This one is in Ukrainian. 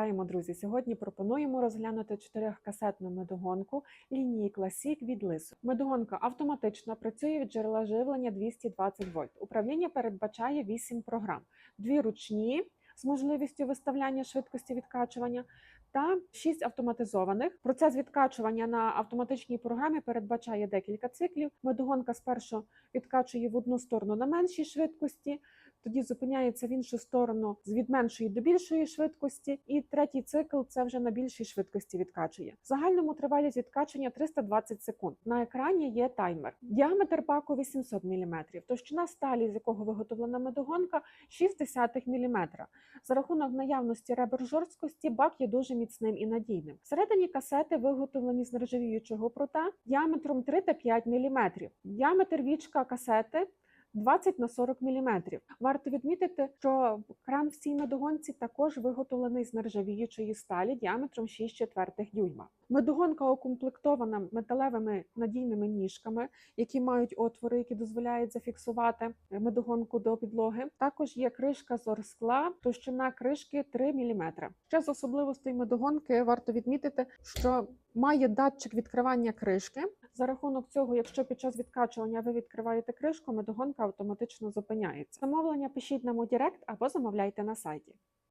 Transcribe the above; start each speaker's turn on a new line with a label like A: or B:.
A: Вітаємо, друзі! Сьогодні пропонуємо розглянути чотирьохкасетну медогонку лінії Classic від лису. Медогонка автоматична, працює від джерела живлення 220 вольт. Управління передбачає 8 програм: дві ручні з можливістю виставляння швидкості відкачування. Та 6 автоматизованих. Процес відкачування на автоматичній програмі передбачає декілька циклів. Медогонка спершу відкачує в одну сторону на меншій швидкості, тоді зупиняється в іншу сторону з від меншої до більшої швидкості, і третій цикл це вже на більшій швидкості відкачує. В загальному тривалість відкачування 320 секунд. На екрані є таймер. Діаметр баку 800 мм, товщина сталі, з якого виготовлена медогонка 0,6 мм. За рахунок наявності ребер жорсткості бак є дуже міцним і надійним. Всередині касети виготовлені з нержавіючого прута діаметром 3 та 5 мм. Діаметр вічка касети 20 на 40 мм. Варто відмітити, що кран в цій медогонці також виготовлений з нержавіючої сталі діаметром 6 четвертих дюйма. Медогонка укомплектована металевими надійними ніжками, які мають отвори, які дозволяють зафіксувати медогонку до підлоги. Також є кришка з орскла, товщина кришки 3 мм. Ще з особливостей медогонки варто відмітити, що має датчик відкривання кришки. За рахунок цього, якщо під час відкачування ви відкриваєте кришку, медогонка автоматично зупиняється. Замовлення пишіть нам у Директ або замовляйте на сайті.